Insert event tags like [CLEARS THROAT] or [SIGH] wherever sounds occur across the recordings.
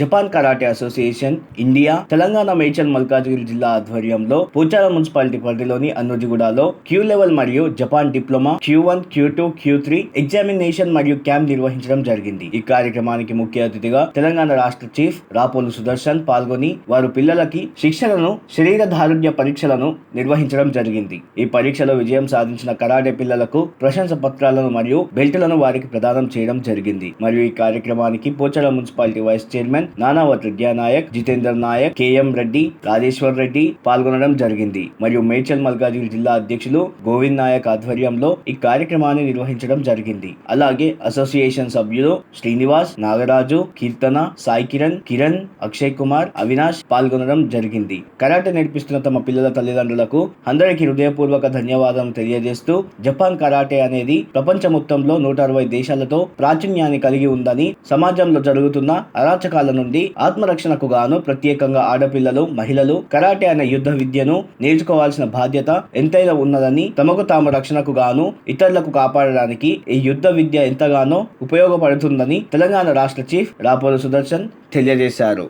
Japan karate association India Telangana Medchal Malkajgiri జిల్లా ఆధ్వర్యంలో Pochala municipality పరిధిలోని అన్నోజిగూడలో క్యూ లెవెల్ మరియు Japan diploma kyu one kyu two kyu three examination మరియు camp నిర్వహించడం జరిగింది. ఈ కార్యక్రమానికి ముఖ్య అతిథిగా తెలంగాణ రాష్ట్ర చీఫ్ రాపోలు సుదర్శన్ పాల్గొని వారు పిల్లలకి శిక్షణను శరీర దారుణ్య పరీక్షలను నిర్వహించడం జరిగింది. ఈ పరీక్షలో విజయం సాధించిన కరాటే పిల్లలకు ప్రశంస పత్రాలను మరియు బెల్టులను వారికి ప్రదానం చేయడం జరిగింది. మరియు ఈ కార్యక్రమానికి Pochala municipality vice chairman Nanavath Nayak Jitender Nayak KM Reddy Rajeshwar Reddy పాల్గొనడం జరిగింది. మరియు మేడ్చల్ మల్కాజిగిరి జిల్లా అధ్యక్షులు గోవింద్ నాయక్ ఆధ్వర్యంలో ఈ కార్యక్రమాన్ని నిర్వహించడం జరిగింది. అలాగే అసోసియేషన్ సభ్యులు శ్రీనివాస్ నాగరాజు కీర్తన సాయి కిరణ్ కిరణ్ అక్షయ్ కుమార్ అవినాష్ పాల్గొనడం జరిగింది. కరాటే నేర్పిస్తున్న తమ పిల్లల తల్లిదండ్రులకు అందరికీ హృదయపూర్వక ధన్యవాదాలు తెలియజేస్తూ జపాన్ కరాటే అనేది ప్రపంచ మొత్తంలో నూట అరవై దేశాలతో ప్రాచుర్యాన్ని కలిగి ఉందని సమాజంలో జరుగుతున్న అరాచకాలను నుండి ఆత్మరక్షణకు గాను ప్రత్యేకంగా ఆడపిల్లలు మహిళలు కరాటే అనే యుద్ధ విద్యను నేర్చుకోవాల్సిన బాధ్యత ఎంతైనా ఉన్నదని తమకు తాము రక్షణకు గాను ఇతరులకు కాపాడడానికి ఈ యుద్ధ విద్య ఎంతగానో ఉపయోగపడుతుందని తెలంగాణ రాష్ట్ర చీఫ్ రాపోలు సుదర్శన్ తెలియజేశారు.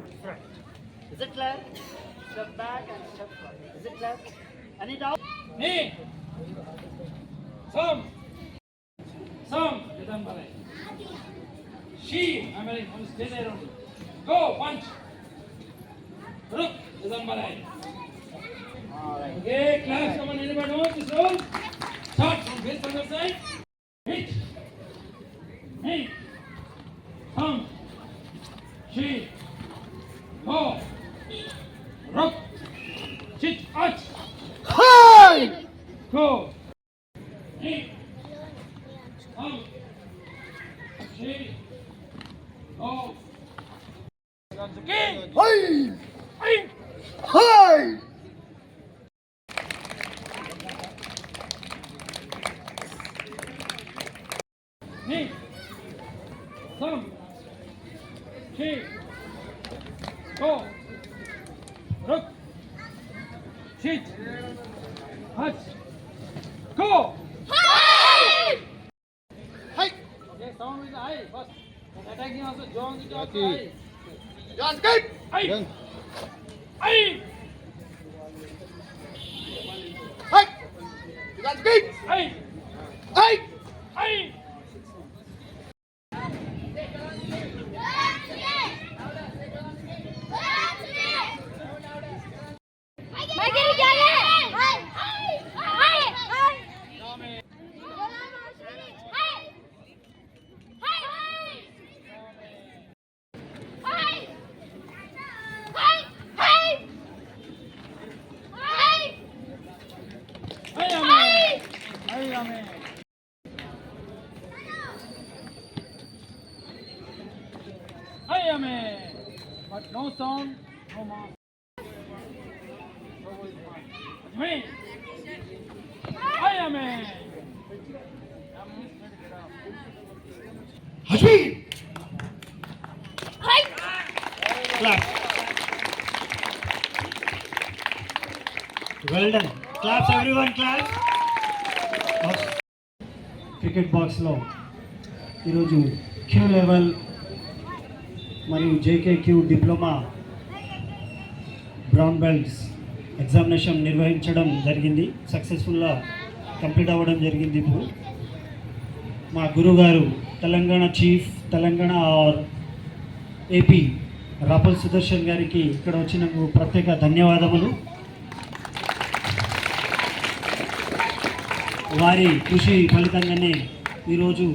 She. I'm ready. I'm stay there only. Go, punch. Rook is on balance. Okay, class, come on, anybody wants to show? Shot from this side. Eye, Ame. But no sound, no mouth. Me. Eye, Ame. Well done claps everyone claps cricket బాక్స్లో ఈరోజు kyu level మరియు JK kyu diploma brown belts examination నిర్వహించడం జరిగింది. సక్సెస్ఫుల్గా complete అవ్వడం జరిగింది ఇప్పుడు. మా గురుగారు Telangana chief Telangana R AP Rapal Sudarshan గారికి ఇక్కడ వచ్చినందుకు ప్రత్యేక ధన్యవాదములు. వారి కృషి ఫలితంగానే ఈరోజు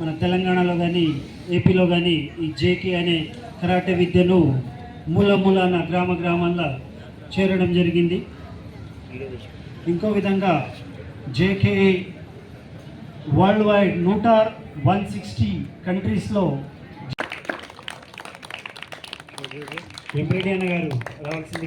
మన తెలంగాణలో కానీ ఏపీలో కానీ ఈ జేకే అనే కరాటే విద్యను మూల మూలాన గ్రామ గ్రామాల్లో చేరడం జరిగింది. ఇంకో విధంగా జేకే వరల్డ్ వైడ్ నూట వన్ సిక్స్టీ కంట్రీస్లో వెంకటరెడ్డి గారు రావాల్సింది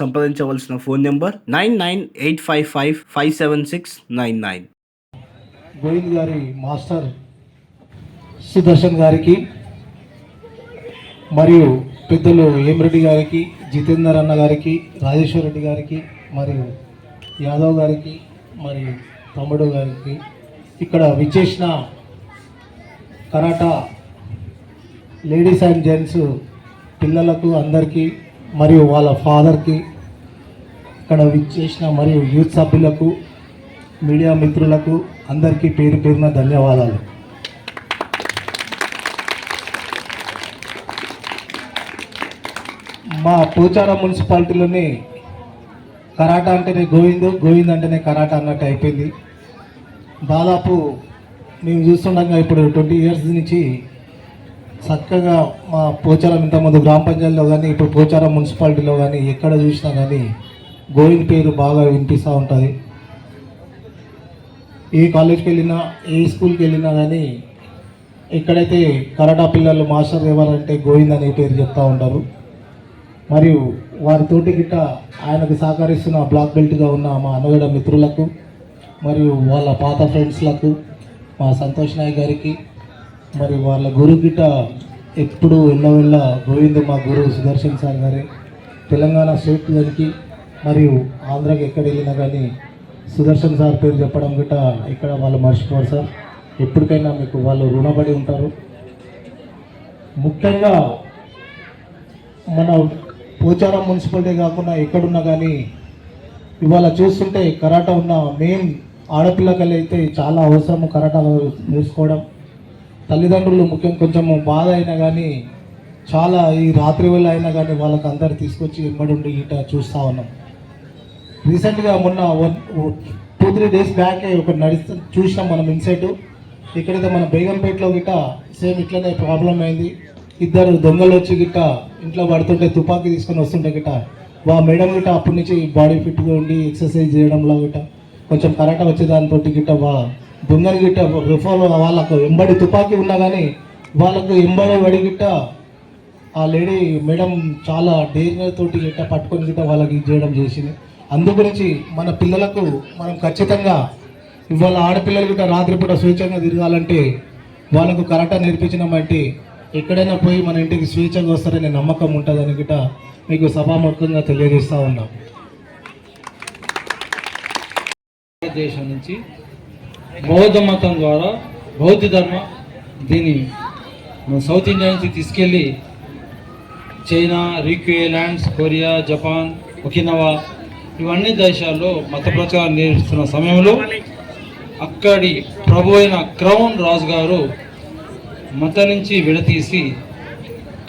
సంప్రదించవలసిన phone number nine nine eight five five five seven six nine nine. Govind గారి మాస్టర్ సుదర్శన్ గారికి మరియు పెద్దలు ఏమిరెడ్డి గారికి జితేందర్ అన్న గారికి రాజేశ్వర్ రెడ్డి గారికి మరియు యాదవ్ గారికి మరియు తమ్ముడు గారికి ఇక్కడ విచ్చేసిన కరాటా లేడీస్ అండ్ జెంట్స్ పిల్లలకు అందరికీ మరియు వాళ్ళ ఫాదర్కి ఇక్కడ విచ్చేసిన మరియు యూత్ సభ్యులకు మీడియా మిత్రులకు అందరికీ పేరు పేరున ధన్యవాదాలు. మా పోచారం మున్సిపాలిటీలోనే కరాటా అంటేనే గోవింద్ గోవింద్ అంటేనే కరాటా అన్నట్టు అయిపోయింది. దాదాపు మేము చూస్తుండగా ఇప్పుడు ట్వంటీ ఇయర్స్ నుంచి చక్కగా మా పోచారం ఇంతకుముందు గ్రామ పంచాయతీలో కానీ ఇప్పుడు పోచారం మున్సిపాలిటీలో కానీ ఎక్కడ చూసినా కానీ గోవింద్ పేరు బాగా వినిపిస్తూ ఉంటుంది. ఏ కాలేజ్కి వెళ్ళినా ఏ స్కూల్కి వెళ్ళినా కానీ ఎక్కడైతే కరాటా పిల్లలు మాస్టర్ ఎవరంటే గోవింద్ అనే పేరు చెప్తూ ఉంటారు. మరియు వారితోటి గిట్ట ఆయనకు సహకరిస్తున్న బ్లాక్ బెల్ట్గా ఉన్న మా అనుగడ మిత్రులకు మరియు వాళ్ళ పాత ఫ్రెండ్స్లకు మా సంతోష్ నాయక్ గారికి మరి వాళ్ళ గురువు గిట్ట ఎప్పుడు వెళ్ళవెళ్ళ గోవింద్ మా గురువు సుదర్శన్ సార్ గారే. తెలంగాణ స్టేట్ గారికి మరియు ఆంధ్రాకి ఎక్కడ వెళ్ళినా కానీ సుదర్శన్ సార్ పేరు చెప్పడం గిట్ట ఇక్కడ వాళ్ళు మర్చిపోరు సార్. ఎప్పటికైనా మీకు వాళ్ళు రుణపడి ఉంటారు. ముఖ్యంగా మన పోచారం మున్సిపాలిటీ కాకుండా ఎక్కడున్నా కానీ ఇవాళ చూస్తుంటే కరాటా ఉన్న మెయిన్ ఆడపిల్లకల్లి అయితే చాలా అవసరము కరాటా నేర్చుకోవడం తల్లిదండ్రులు ముఖ్యం కొంచెం బాధ అయినా కానీ చాలా ఈ రాత్రి వేళ అయినా కానీ వాళ్ళకి అందరు తీసుకొచ్చి ఎమ్మడుండి ఇట చూస్తూ ఉన్నాం. రీసెంట్గా మొన్న one two three days back ఒక నడుస్తూ చూసినాం మనం ఇన్సైట్. ఇక్కడైతే మన బేగంపేటలో గిట్ట సేమ్ ఇట్లనే ప్రాబ్లం అయింది. ఇద్దరు దొంగలు వచ్చి గిట్ట ఇంట్లో పడుతుంటే తుపాకీ తీసుకొని వస్తుంటే గిట్ట వా మేడం గిట్ట అప్పటి నుంచి బాడీ ఫిట్గా ఉండి ఎక్సర్సైజ్ చేయడంలో గిట్ట కొంచెం కరెక్ట్ వచ్చే దానితోటి గిట్ట వా దొంగలు గిట్ట రిఫాల్ వాళ్ళకు ఎంబడి తుపాకీ ఉన్నా కానీ వాళ్ళకు ఎంబడి వడిగిట్ట ఆ లేడీ మేడం చాలా డేంజర్ తోటి గిట్ట పట్టుకొని గిట్ట వాళ్ళకి చేయడం చేసింది. అందు గురించి మన పిల్లలకు మనం ఖచ్చితంగా ఇవాళ ఆడపిల్లలు గిట్ట రాత్రిపూట స్వేచ్ఛంగా తిరగాలంటే వాళ్ళకు కరెక్ట్గా నేర్పించినామంటే ఎక్కడైనా పోయి మన ఇంటికి స్వేచ్ఛగా వస్తారనే నమ్మకం ఉంటుందని గిట్ట మీకు సభాముఖంగా తెలియజేస్తూ ఉన్నాం. భారతదేశం నుంచి బౌద్ధ మతం ద్వారా బౌద్ధ ధర్మ దీన్ని మన సౌత్ ఇండియా నుంచి తీసుకెళ్ళి చైనా రీక్యూ ల్యాండ్స్ కొరియా జపాన్ ఒకినవా ఇవన్నీ దేశాల్లో మత ప్రచారం నిర్వహిస్తున్న సమయంలో అక్కడి ప్రభు అయిన క్రౌన్ రాజు గారు మత నుంచి విడతీసి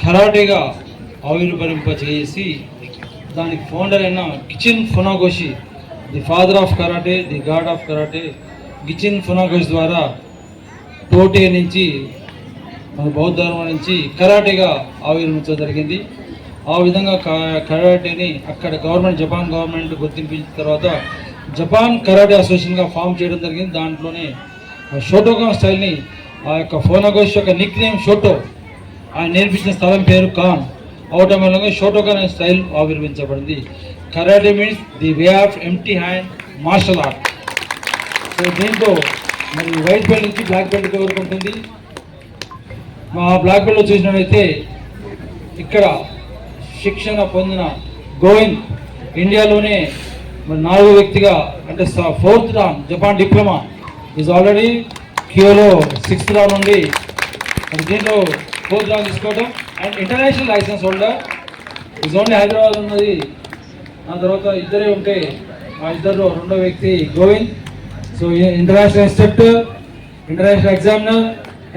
కరాటేగా ఆవిర్భవింపచేసి దానికి ఫౌండర్ అయిన Gichin Funakoshi the father of karate the god of karate Gichin Funakoshi ద్వారా టోటే నుంచి మన బౌద్ధ ధర్మం నుంచి కరాటేగా ఆవిర్భించడం జరిగింది. ఆ విధంగా కరాటేని అక్కడ గవర్నమెంట్ జపాన్ గవర్నమెంట్ గుర్తింపించిన తర్వాత జపాన్ కరాటే అసోసియేషన్గా ఫామ్ చేయడం జరిగింది. దాంట్లోనే ఆ స్టైల్ని ఆ యొక్క ఫోనాగోష్ యొక్క నిక్ నేమ్ షోటో ఆయన నేర్పించిన స్థలం పేరు ఖాన్. అవటం వల్ల షోటోకాన్ అనే style ఆవిర్భించబడింది karate means the way of empty hand martial art. దీంతో మరి వైట్ బెల్ట్ నుంచి బ్లాక్ బెల్ట్ వరకు ఉంటుంది? మా బ్లాక్ బెల్ట్లో చూసినట్లయితే ఇక్కడ శిక్షణ పొందిన గోవింద్ ఇండియాలోనే మరి నాలుగో వ్యక్తిగా అంటే fourth dan Japan diploma is already క్యూలో సిక్స్త్ రాన్ నుండి మరి దీంట్లో ఫోర్త్ రాన్ తీసుకోవడం and international licence holder is only Hyderabad ఉన్నది. ఆ తర్వాత ఇద్దరే ఉంటే ఆ ఇద్దరు రెండో వ్యక్తి Govind. So international institute international examiner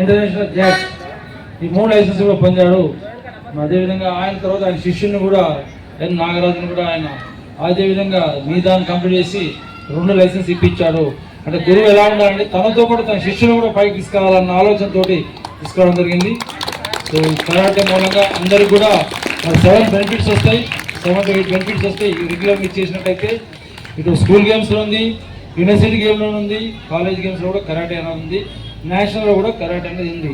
international judge ఈ మూడు లైసెన్స్ కూడా పొందాడు. అదేవిధంగా ఆయన తర్వాత ఆయన శిష్యుని కూడా ఎన్ నాగరాజుని కూడా ఆయన అదేవిధంగా విధంగా కంప్లీట్ చేసి రెండు లైసెన్స్ ఇప్పించాడు. అంటే గురువు ఎలా ఉండాలంటే తనతో పాటు తన శిష్యులు కూడా పైకి తీసుకురావాలన్న ఆలోచనతోటి తీసుకోవడం జరిగింది. సో కరాటే మూలంగా అందరికి కూడా సెవెన్ బెనిఫిట్స్ వస్తాయి. సెవెన్ ఎయిట్ బెనిఫిట్స్ వస్తాయి. రెగ్యులర్ మీరు చేసినట్టయితే. ఇటు స్కూల్ గేమ్స్లో ఉంది. యూనివర్సిటీ గేమ్లో ఉంది కాలేజ్ గేమ్స్లో కూడా కరాటే అనేది ఉంది నేషనల్లో కూడా కరాటే అనేది ఉంది.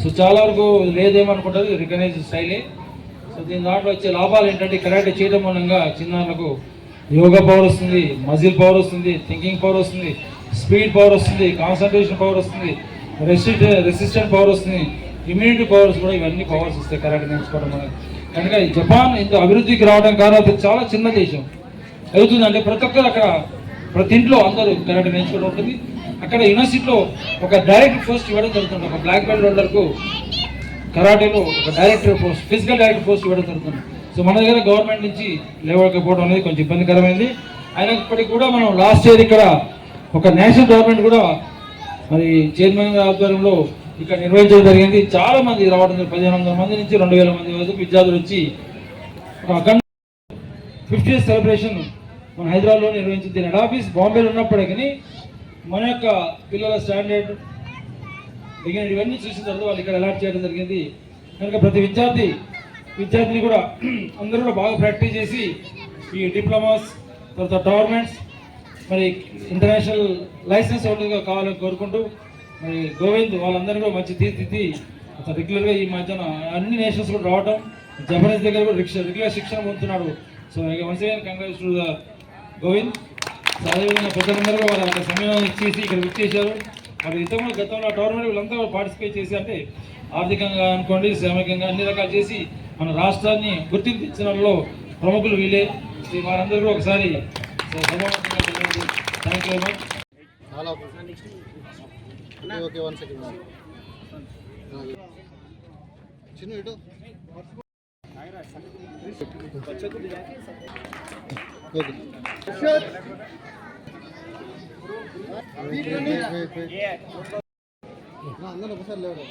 సో చాలా వరకు లేదేమనుకుంటారు రికగ్నైజ్ స్టైలే సో దీని దాంట్లో వచ్చే లాభాలు ఏంటంటే కరాటే చేయడం మూలంగా చిన్నారులకు యోగా పవర్ వస్తుంది మజిల్ పవర్ వస్తుంది థింకింగ్ పవర్ వస్తుంది స్పీడ్ పవర్ వస్తుంది కాన్సన్ట్రేషన్ పవర్ వస్తుంది రెసిస్ట్ రెసిస్టెంట్ పవర్ వస్తుంది ఇమ్యూనిటీ పవర్స్ కూడా ఇవన్నీ పవర్స్ వస్తాయి కరాటే నేర్చుకోవడం వల్ల. కనుక ఈ జపాన్ ఇంత అభివృద్ధికి రావడం కారణం చాలా చిన్న దేశం. అవుతుందంటే ప్రతి ఒక్కరు అక్కడ ప్రతి ఇంట్లో అందరూ కరాటే నేర్చుకోవడం ఉంటుంది. అక్కడ యూనివర్సిటీలో ఒక డైరెక్ట్ పోస్ట్ ఇవ్వడం జరుగుతుంది. ఒక బ్లాక్ బెల్ట్ హోల్డర్కు కరాటేలో ఒక director post physical director post ఇవ్వడం జరుగుతుంది. సో మన దగ్గర గవర్నమెంట్ నుంచి లేవకపోవడం అనేది కొంచెం ఇబ్బందికరమైంది. అయినప్పటికీ కూడా మనం లాస్ట్ ఇయర్ ఇక్కడ ఒక నేషనల్ గవర్నమెంట్ కూడా మరి చైర్మన్ ఆధ్వర్యంలో ఇక్కడ నిర్వహించడం జరిగింది. చాలా మంది రావడం పదిహేను వందల మంది నుంచి రెండు వేల మంది వరకు విద్యార్థులు వచ్చి ఒక అఖండ ఫిఫ్టీ సెలబ్రేషన్ మన హైదరాబాద్లో నిర్వహించింది దీని హెడ్ ఆఫీస్ బాంబేలో ఉన్నప్పటికీ మన యొక్క పిల్లల స్టాండర్డ్ డిగ్రీ ఇవన్నీ చూసిన తర్వాత వాళ్ళు ఇక్కడ అలాట్ చేయడం జరిగింది. కనుక ప్రతి విద్యార్థి విద్యార్థిని కూడా [CLEARS THROAT] అందరూ కూడా బాగా ప్రాక్టీస్ చేసి ఈ డిప్లొమాస్ తర్వాత టోర్నమెంట్స్ మరి ఇంటర్నేషనల్ లైసెన్స్ హోల్డర్గా కావాలని కోరుకుంటూ మరి గోవింద్ వాళ్ళందరూ కూడా మంచి తీర్చిది అతను రెగ్యులర్గా ఈ మధ్యన అన్ని నేషన్స్ కూడా రావడం జపనీస్ దగ్గర కూడా రిక్ష రెగ్యులర్ శిక్షణ పొందుతున్నాడు. సో ఇక once again congrats to the Govind అదేవిధంగా పెద్దలందరూ వారు అంత సమయం ఇచ్చేసి ఇక్కడ విచ్చేశారు మరి ఇంతకుముందు గతంలో టోర్నమెంట్ వీళ్ళంతా పార్టిసిపేట్ చేసి అంటే ఆర్థికంగా అనుకోండి శ్రామికంగా అన్ని రకాలు చేసి మన రాష్ట్రాన్ని గుర్తింపు ఇచ్చిన వాళ్ళలో ప్రముఖులు వీళ్ళే. సో వారందరూ కూడా ఒకసారి థ్యాంక్ యూ వెరీ మచ్ చాలా ఓకే. ఓకే వన్ సెకండ్ చిన్న ఇటు ఓకే అందరూ ఒకసారి లేవు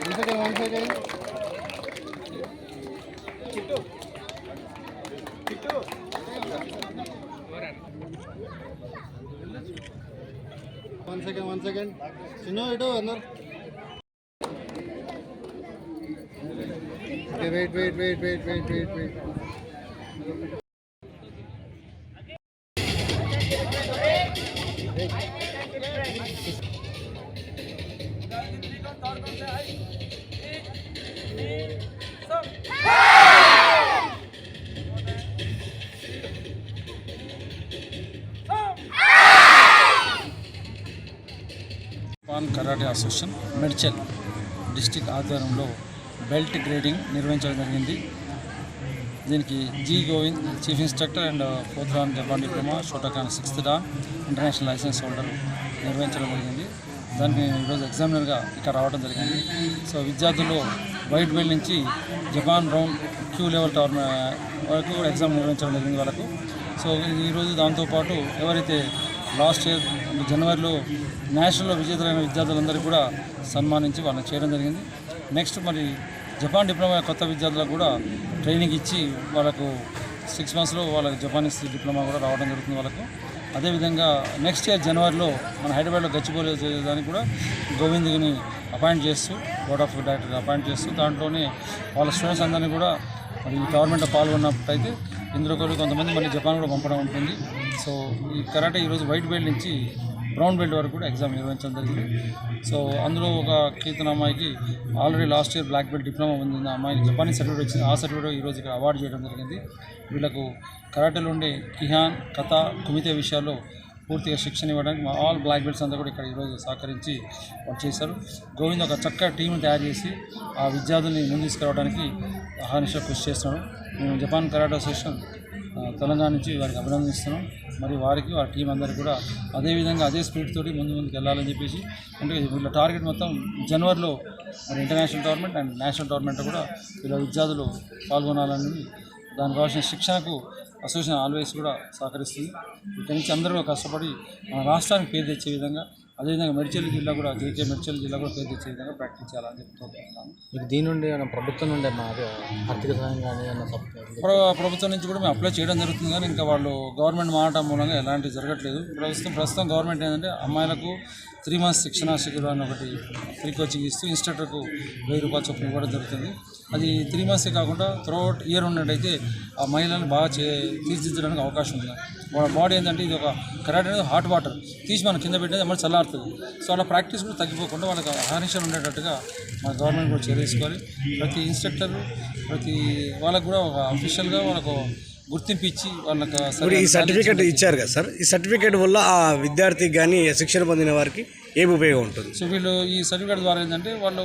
one second one second one second one second చిన్న ఇటు అందరు. Okay wait wait wait wait wait wait wait pan karate association Medchal district ఆధ్వర్యంలో బెల్ట్ గ్రేడింగ్ నిర్వహించడం జరిగింది. దీనికి G Govind chief instructor and fourth dan Japan diploma Shotokan sixth dan international licence holder నిర్వహించడం జరిగింది. దానికి నేను ఈరోజు ఎగ్జామినర్గా ఇక్కడ రావడం జరిగింది. సో విద్యార్థులు వైట్ బెల్ట్ నుంచి Japan round kyu level tournament వరకు కూడా ఎగ్జామ్ నిర్వహించడం జరిగింది వాళ్ళకు. సో ఈరోజు దాంతోపాటు ఎవరైతే లాస్ట్ ఇయర్ జనవరిలో నేషనల్లో విజేతలైన విద్యార్థులందరూ కూడా సన్మానించి వాళ్ళని చేయడం జరిగింది. నెక్స్ట్ మరి జపాన్ డిప్లొమా కొత్త విద్యార్థులకు కూడా ట్రైనింగ్ ఇచ్చి వాళ్ళకు సిక్స్ మంత్స్లో వాళ్ళకి జపానీస్ డిప్లొమా కూడా రావడం జరుగుతుంది వాళ్ళకు. అదేవిధంగా నెక్స్ట్ ఇయర్ జనవరిలో మన హైదరాబాద్లో గచ్చిబౌలి దానికి కూడా గోవింద్ని అపాయింట్ చేస్తూ బోర్డ్ ఆఫ్ డైరెక్టర్ అపాయింట్ చేస్తూ దాంట్లోనే వాళ్ళ స్టూడెంట్స్ అందరినీ కూడా మరి గవర్నమెంట్లో పాల్గొన్నట్టయితే ఇందులో కూడా కొంతమంది మళ్ళీ జపాన్ కూడా పంపడం ఉంటుంది. సో ఈ కరాటే ఈరోజు వైట్ బెల్ట్ నుంచి బ్రౌన్ బెల్ట్ వరకు కూడా ఎగ్జామ్ నిర్వహించడం జరిగింది. సో అందులో ఒక కీర్తన అమ్మాయికి already last year black belt diploma ఉంది అమ్మాయికి జపానీ సర్టిఫికేట్ వచ్చింది ఆ సర్టిఫికేట్ ఈరోజు ఇక్కడ అవార్డు చేయడం జరిగింది. వీళ్ళకు కరాటేలో ఉండే కిహాన్ కథ కుమితే విషయాల్లో పూర్తిగా శిక్షణ ఇవ్వడానికి మా ఆల్ బ్లాక్ బెల్ట్స్ అంతా కూడా ఇక్కడ ఈరోజు సహకరించి వాళ్ళు చేశారు. గోవింద్ ఒక చక్కటి టీంని తయారు చేసి ఆ విద్యార్థుల్ని ముందు తీసుకురావడానికి అహానిష కృషి చేస్తున్నాడు. మేము జపాన్ కరాటే అసోసియేషన్ తెలంగాణ నుంచి వారికి అభినందిస్తున్నాం. మరి వారికి వారి టీం అందరికీ కూడా అదే విధంగా అదే స్పీడ్ తోటి ముందు ముందుకు వెళ్ళాలని చెప్పేసి అంటే వీళ్ళ టార్గెట్ మొత్తం జనవరిలో మరి international tournament and national tournament కూడా వీళ్ళ విద్యార్థులు పాల్గొనాలని దానికి కావాల్సిన శిక్షణకు అసోసియేషన్ ఆల్వేస్ కూడా సహకరిస్తుంది. ఇక్కడి నుంచి అందరూ కష్టపడి మన రాష్ట్రానికి పేరు తెచ్చే విధంగా అదేవిధంగా మెడ్చల్ జిల్లా కూడా జేకే మెడ్చల్ జిల్లా కూడా పేరు తెచ్చే విధంగా ప్రాక్టీస్ చేయాలని చెప్పి కోరుకుంటున్నాను మీకు దీని నుండి ఏమైనా ప్రభుత్వం నుండి ఆర్థిక సహాయం కానీ ప్రభుత్వం నుంచి కూడా మేము అప్లై చేయడం జరుగుతుంది కానీ ఇంకా వాళ్ళు గవర్నమెంట్ మారటం మూలంగా ఎలాంటివి జరగట్లేదు. ప్రస్తుతం ప్రస్తుతం గవర్నమెంట్ ఏంటంటే అమ్మాయిలకు త్రీ మంత్స్ శిక్షణ శిబిరం అని ఒకటి ఫ్రీ కోచింగ్ ఇస్తూ ఇన్స్ట్రక్టర్కు వెయ్యి రూపాయలు చొప్పున ఇవ్వడం జరుగుతుంది. అది త్రీ మంత్సే కాకుండా త్రూఅవుట్ ఇయర్ ఉన్నట్టయితే ఆ మహిళలను బాగా చే తీర్చిదిద్దడానికి అవకాశం ఉంది. వాళ్ళ బాడీ ఏంటంటే ఇది ఒక కరాటే అనేది హాట్ వాటర్ తీసి మనం కింద పెట్టేది మళ్ళీ చల్లారుతుంది. సో అలా ప్రాక్టీస్ కూడా తగ్గిపోకుండా వాళ్ళకి అహర్నిశలు ఉండేటట్టుగా మన గవర్నమెంట్ కూడా చర్య తీసుకోవాలి. ప్రతి ఇన్స్ట్రక్టర్ ప్రతి వాళ్ళకు కూడా ఒక అఫీషియల్గా వాళ్ళకు గుర్తింపు ఇచ్చి వాళ్ళకి ఈ సర్టిఫికేట్ ఇచ్చారు కదా సార్. ఈ సర్టిఫికేట్ వల్ల ఆ విద్యార్థికి కానీ శిక్షణ పొందిన వారికి ఏమి ఉపయోగం ఉంటుంది? సో వీళ్ళు ఈ సర్టిఫికేట్ ద్వారా ఏంటంటే వాళ్ళు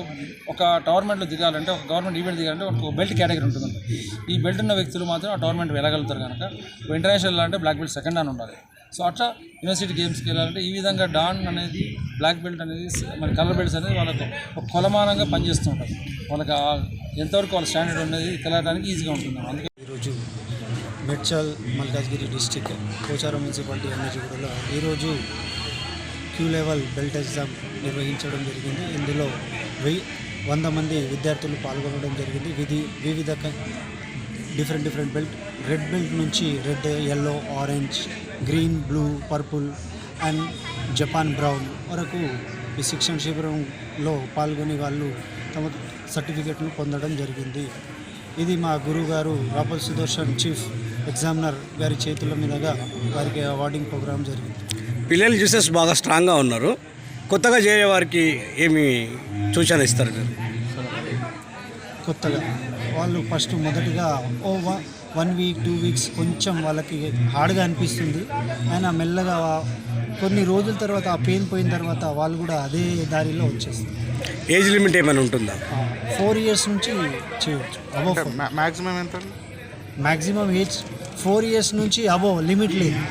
ఒక టోర్నమెంట్లో దిగాలంటే ఒక గవర్నమెంట్ ఈవెంట్ దిగాలంటే ఒక బెల్ట్ కేటగిరీ ఉంటుందండి ఈ బెల్ట్ ఉన్న వ్యక్తులు మాత్రం ఆ టోర్నమెంట్ వెళ్ళగలుగుతారు కనుక. ఇంటర్నేషనల్ వెళ్ళాలంటే బ్లాక్ బెల్ట్ సెకండ్ డాన్ ఉండాలి. సో అట్లా యూనివర్సిటీ గేమ్స్కి వెళ్ళాలంటే ఈ విధంగా డాన్ అనేది బ్లాక్ బెల్ట్ అనేది మన కలర్ బెల్ట్స్ అనేది వాళ్ళకు ఒక కొలమానంగా పనిచేస్తూ ఉంటుంది. వాళ్ళకి ఎంతవరకు వాళ్ళ స్టాండర్డ్ అనేది తెలియడానికి ఈజీగా ఉంటుంది అందుకే ఈరోజు మెడ్చల్ మల్కాజ్గిరి డిస్టిక్ పోచారం మున్సిపాలిటీ ఎన్ఎజిగూడలో ఈరోజు క్యూ లెవెల్ బెల్ట్ ఎగ్జామ్ నిర్వహించడం జరిగింది. ఇందులో వెయ్యి వంద మంది విద్యార్థులు పాల్గొనడం జరిగింది. విధి వివిధ different different belt red belt నుంచి red yellow orange green blue purple and Japan brown వరకు ఈ శిక్షణ శిబిరంలో పాల్గొని వాళ్ళు తమ సర్టిఫికెట్ను పొందడం జరిగింది. ఇది మా గురువుగారు రాపల్ సుదర్శన్ చీఫ్ ఎగ్జామినర్ గారి చేతుల మీదుగా వారికి అవార్డింగ్ ప్రోగ్రాం జరిగింది. పిల్లలు చూసే బాగా స్ట్రాంగ్గా ఉన్నారు. కొత్తగా చేరే వారికి ఏమి సూచన ఇస్తారు మీరు? కొత్తగా. వాళ్ళు ఫస్ట్ మొదటిగా ఓ one one week two weeks కొంచెం వాళ్ళకి హార్డ్గా అనిపిస్తుంది. అయినా మెల్లగా కొన్ని రోజుల తర్వాత ఆ పెయిన్ పోయిన తర్వాత వాళ్ళు కూడా అదే దారిలో వచ్చేస్తారు. ఏజ్ లిమిట్ ఏమైనా ఉంటుందా? ఫోర్ ఇయర్స్ నుంచి చేయవచ్చు అబో మ్యాక్సిమం ఎంత మ్యాక్సిమం ఏజ్ ఫోర్ ఇయర్స్ నుంచి అబో లిమిట్ లేదు.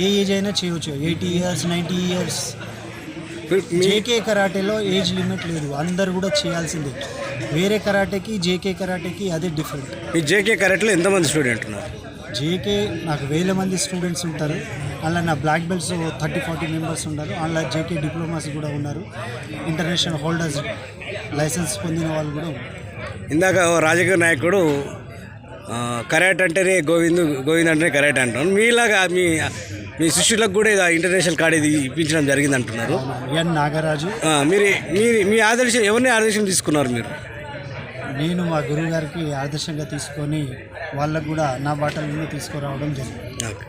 ఏ ఏజ్ అయినా చేయవచ్చు eighty years ninety years. JK కరాటేలో age limit లేదు. అందరు కూడా చేయాల్సిందే. వేరే కరాటేకి జేకే కరాటేకి అదే డిఫరెంట్. మీ జేకే కరెక్ట్లో ఎంతమంది స్టూడెంట్ ఉన్నారు? జేకే నాకు వేల మంది స్టూడెంట్స్ ఉంటారు. అలా నా black belts thirty forty members ఉన్నారు అలా జేకే డిప్లొమాస్ కూడా ఉన్నారు. ఇంటర్నేషనల్ హోల్డర్స్ లైసెన్స్ పొందిన వాళ్ళు కూడా ఉన్నారు. ఇందాక రాజకీయ నాయకుడు ఆ, కరాట్ అంటేనే గోవింద్ గోవింద్ అంటేనే కరాట్ అంటున్నాను మీలాగా మీ మీ శిష్యులకు కూడా ఇది ఇంటర్నేషనల్ కార్డు ఇది ఇప్పించడం జరిగింది అంటున్నారు. ఎన్ నాగరాజు. ఆ, మీరు మీ మీ ఆదర్శం ఎవరిని ఆదర్శం తీసుకున్నారు మీరు? నేను మా గురువు గారికి ఆదర్శంగా తీసుకొని వాళ్ళకు కూడా నా బాటలను తీసుకురావడం జరిగింది. ఓకే.